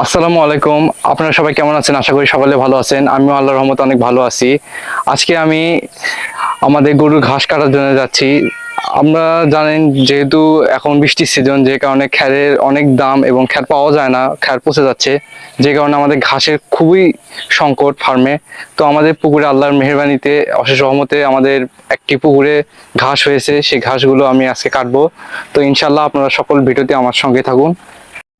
আসসালামু আলাইকুম। আপনারা সবাই কেমন আছেন? আশা করি সকলে ভালো আছেন। আমিও আল্লাহর রহমতে অনেক ভালো আছি। আজকে আমি আমাদের গরুর ঘাস কাটার জন্য যাচ্ছি। আমরা জানেন যেহেতু এখন বৃষ্টির সিজন যে কারণে খ্যারের অনেক দাম এবং খ্যার পাওয়া যায় না খ্যার পচে যাচ্ছে। যে কারণে আমাদের ঘাসের খুবই সংকট ফার্মে তো আমাদের পুকুরে আল্লাহর মেহরবানিতে, অশেষ রহমতে আমাদের একটি পুকুরে ঘাস হয়েছে। সেই ঘাসগুলো আমি আজকে কাটবো। তো ইনশাল্লাহ আপনারা সকল ভিডিওতে আমার সঙ্গে থাকুন।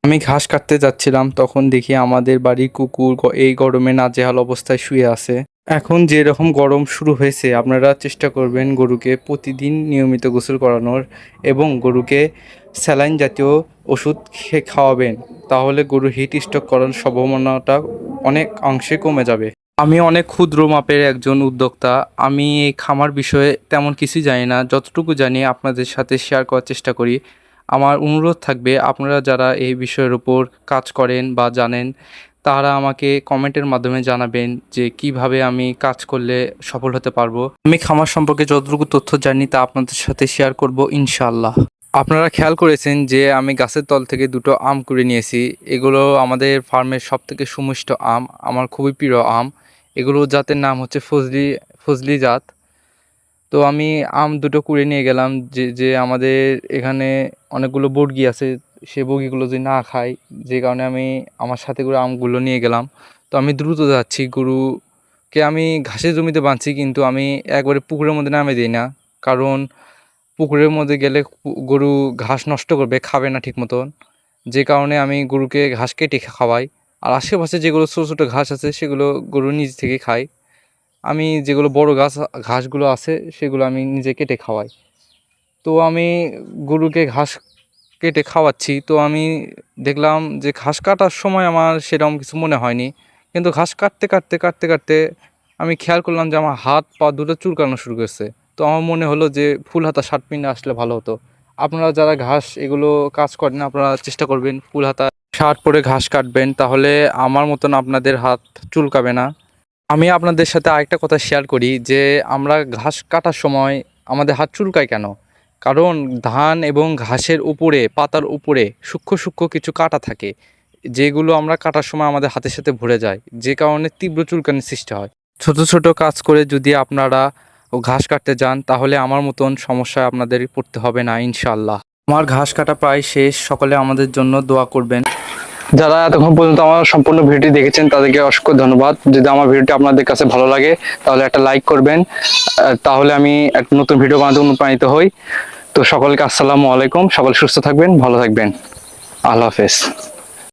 আমি ঘাস কাটতে যাচ্ছিলাম, তখন দেখি আমাদের বাড়ির কুকুর এই গরমে নাজেহাল অবস্থায় শুয়ে আছে। এখন যে রকম গরম শুরু হয়েছে, আপনারা চেষ্টা করবেন গরুকে প্রতিদিন নিয়মিত গোসল করানোর এবং গরুকে স্যালাইন জাতীয় ওষুধ খেয়ে খাওয়াবেন। তাহলে গরু হিট স্ট্রোক করার সম্ভাবনাটা অনেক অংশে কমে যাবে। আমি অনেক ক্ষুদ্র মাপের একজন উদ্যোক্তা। আমি এই খামার বিষয়ে তেমন কিছুই জানি না। যতটুকু জানি আপনাদের সাথে শেয়ার করার চেষ্টা করি। আমার অনুরোধ থাকবে, আপনারা যারা এই বিষয়ের উপর কাজ করেন বা জানেন, তারা আমাকে কমেন্টের মাধ্যমে জানাবেন যে কীভাবে আমি কাজ করলে সফল হতে পারব। আমি খামার সম্পর্কে যতটুকু তথ্য জানি, তা আপনাদের সাথে শেয়ার করব ইনশাল্লাহ আপনারা খেয়াল করেছেন যে আমি গাছের তল থেকে দুটো আম কুড়ে নিয়েছি। এগুলো আমাদের ফার্মের সব থেকে সুমিষ্ট আম, আমার খুবই প্রিয় আম। এগুলো জাতের নাম হচ্ছে ফজলি ফজলি জাত। তো আমি আম দুটো কুড়ে নিয়ে গেলাম যে যে আমাদের এখানে অনেকগুলো বর্গি আছে, সে বগিগুলো যদি না খায়, যে কারণে আমি আমার সাথে করে আমগুলো নিয়ে গেলাম। তো আমি দ্রুত যাচ্ছি, গরুকে আমি ঘাসের জমিতে বাঁধছি, কিন্তু আমি একবারে পুকুরের মধ্যে নামে দিই না। কারণ পুকুরের মধ্যে গেলে গরু ঘাস নষ্ট করবে, খাবে না ঠিক মতন। যে কারণে আমি গরুকে ঘাস কেটে খাওয়াই। আর আশেপাশে যেগুলো ছোটো ছোটো ঘাস আছে, সেগুলো গরু নিজ থেকে খায়। আমি যেগুলো বড় গাছ, ঘাসগুলো আছে, সেগুলো আমি নিজে কেটে খাওয়াই। তো আমি গরুকে ঘাস কেটে খাওয়াচ্ছি। তো আমি দেখলাম যে ঘাস কাটার সময় আমার সেরকম কিছু মনে হয়নি। কিন্তু ঘাস কাটতে কাটতে কাটতে কাটতে আমি খেয়াল করলাম যে আমার হাত পা দুটো চুলকানো শুরু করেছে। তো আমার মনে হলো যে ফুল হাতা, শার্ট পিনে আসলে ভালো হতো। আপনারা যারা ঘাস এগুলো কাজ করেন, আপনারা চেষ্টা করবেন ফুল হাতা, শার্ট পরে ঘাস কাটবেন। তাহলে আমার মতন আপনাদের হাত চুলকাবে না। আমি আপনাদের সাথে আরেকটা কথা শেয়ার করি যে আমরা ঘাস কাটার সময় আমাদের হাত চুলকায় কেন? কারণ ধান এবং ঘাসের উপরে, পাতার উপরে সূক্ষ্ম সূক্ষ্ম কিছু কাটা থাকে, যেগুলো আমরা কাটার সময় আমাদের হাতের সাথে ভরে যায়, যে কারণে তীব্র চুলকানির সৃষ্টি হয়। ছোট ছোট কাজ করে যদি আপনারা ঘাস কাটতে যান, তাহলে আমার মতন সমস্যায় আপনাদের পড়তে হবে না ইনশাল্লাহ আমার ঘাস কাটা প্রায় শেষ, সকলে আমাদের জন্য দোয়া করবেন। যারা এতক্ষণ পর্যন্ত আমার সম্পূর্ণ ভিডিওটি দেখেছেন, তাদেরকে অসংখ্য ধন্যবাদ। যদি আমার ভিডিওটি আপনাদের কাছে ভালো লাগে, তাহলে একটা লাইক করবেন। তাহলে আমি একটা নতুন ভিডিও বানাতে অনুপ্রাণিত হই। তো সকলকে আসসালামু আলাইকুম। সকল সুস্থ থাকবেন, ভালো থাকবেন। আল্লাহ হাফেজ।